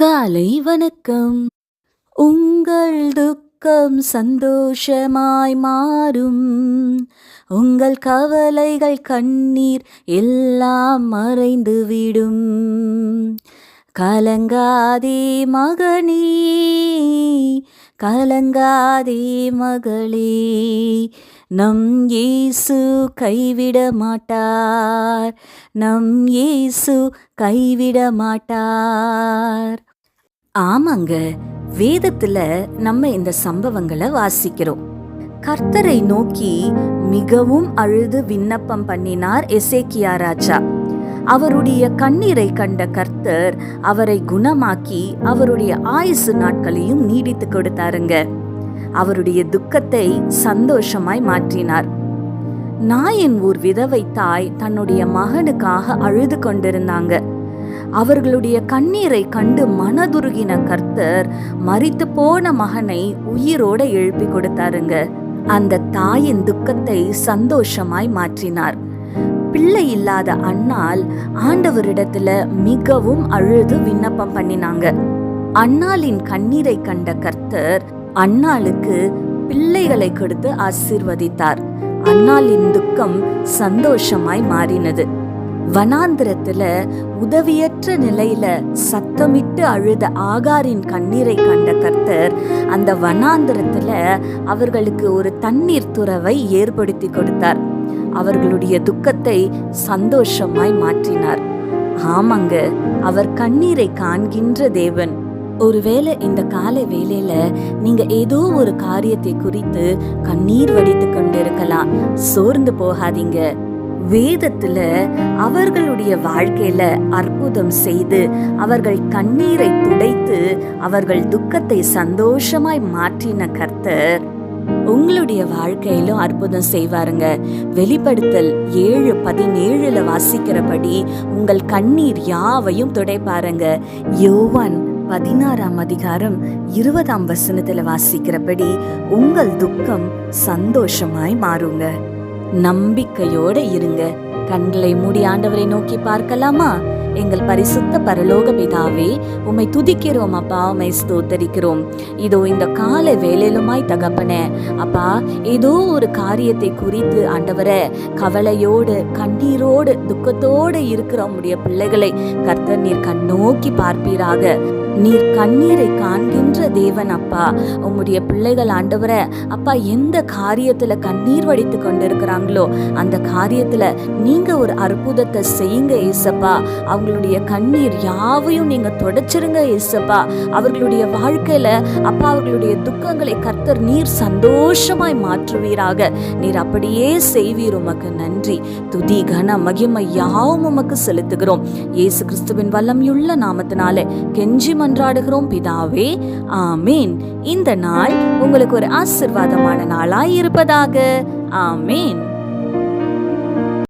காலை வணக்கம். உங்கள் துக்கம் சந்தோஷமாய் மாறும். உங்கள் கவலைகள் கண்ணீர் எல்லாம் மறைந்துவிடும். கலங்காதே மகனே. கலங்காதே மகளே நம் இயேசு கைவிட மாட்டார் நம் இயேசு கைவிட மாட்டார். ஆமாங்க வேதத்துல நம்ம இந்த சம்பவங்களை வாசிக்கிறோம். கர்த்தரை நோக்கி மிகவும் அழுது விண்ணப்பம் பண்ணினார் எசேக்கியா ராஜா. அவருடைய கண்ணீரை கண்ட கர்த்தர் அவரை குணமாக்கி அவருடைய ஆயுசு நாட்களையும் நீடித்து கொடுத்தாருங்க. அவருடைய துக்கத்தை சந்தோஷமாய் மாற்றினார். நாயின் ஊர் விதவை தாய் தன்னுடைய மகனுக்காக அழுது கொண்டிருந்தாங்க. அவர்களுடைய கண்ணீரை கண்டு மனதுருகின கர்த்தர் மறித்து போன மகனை உயிரோட எழுப்பி கொடுத்தாருங்க. அந்த தாயின் துக்கத்தை சந்தோஷமாய் மாற்றினார். பிள்ளை இல்லாத அண்ணால் ஆண்டவரிடத்துல மிகவும் அழுது விண்ணப்பம் பண்ணினாங்க. அண்ணாளின் கண்ணீரை கண்ட கர்த்தர் அண்ணாளுக்கு பிள்ளைகளை கொடுத்து ஆசீர்வதித்தார். அண்ணாளின் துக்கம் சந்தோஷமாய் மாறினது. வனாந்திரத்துல உதவியற்ற நிலையில சத்தமிட்டு அழுத ஆகாரின் கண்ணீரை கண்ட கர்த்தர் அந்த வனாந்திரத்துல அவர்களுக்கு ஒரு தண்ணீர் துறவை ஏற்படுத்தி கொடுத்தார். அவர்களுடைய துக்கத்தை சந்தோஷமாய் மாற்றினார். ஆமாங்க அவர் கண்ணீரை காண்கின்ற தேவன். ஒருவேளை இந்த காலை வேலையில நீங்க ஏதோ ஒரு காரியத்தை குறித்து கண்ணீர் வடித்து கொண்டிருக்கலாம். சோர்ந்து போகாதீங்க. வேதத்துல அவர்களுடைய வாழ்க்கையில அற்புதம் செய்து அவர்கள் கண்ணீரை துடைத்து அவர்கள் துக்கத்தை சந்தோஷமாய் மாற்றின கர்த்தர் உங்களுடைய வாழ்க்கையிலும் அற்புதம் செய்வாருங்க. வெளிப்படுத்தல் ஏழு பதினேழுல வாசிக்கிறபடி உங்கள் கண்ணீர் யாவையும் துடைப்பாருங்க. யோவான் பதினாறாம் அதிகாரம் இருபதாம் வசனத்துல வாசிக்கிறபடி உங்கள் துக்கம் சந்தோஷமாய் மாறுங்க. நம்பிக்கையோட இருங்க. கண்களை மூடி ஆண்டவரை நோக்கி பார்க்கலாமா? எங்கள் பரிசுத்த பரலோக பிதாவே உம்மை துதிக்கிறோம் அப்பா உம்மை ஸ்தோத்தரிக்கிறோம். இதோ இந்த கால வேலையிலுமாய் தகப்பன அப்பா ஏதோ ஒரு காரியத்தை குறித்து ஆண்டவரை கவலையோடு கண்ணீரோடு துக்கத்தோடு இருக்கிற உம்முடைய பிள்ளைகளை கர்த்தர் நீர் கண்ணோக்கி பார்ப்பீராக. நீர் கண்ணீரை காண்கின்ற தேவன் அப்பா. உம்முடைய பிள்ளைகள் ஆண்டவரை அப்பா எந்த காரியத்தில் கண்ணீர் வடித்து கொண்டிருக்கிறாங்களோ அந்த காரியத்தில் நீங்கள் ஒரு அற்புதத்தை செய்யுங்க ஏசப்பா. அவங்களுடைய கண்ணீர் யாவையும் நீங்கள் தொடச்சிருங்க ஏசப்பா. அவர்களுடைய வாழ்க்கையில அப்பா அவர்களுடைய துக்கங்களை கர்த்தர் நீர் சந்தோஷமாய் மாற்றுவீராக. நீர் அப்படியே செய்வீர் உமக்கு நன்றி. துதி கன மகிமை யாவும் உமக்கு செலுத்துகிறோம். இயேசு கிறிஸ்துவின் வல்லமையுள்ள நாமத்தினாலே கெஞ்சி மன்றாடுகிறோம் பிதாவே. ஆமீன். இந்த நாள் உங்களுக்கு ஒரு ஆசிர்வாதமான நாளாய் இருப்பதாக. ஆமீன்.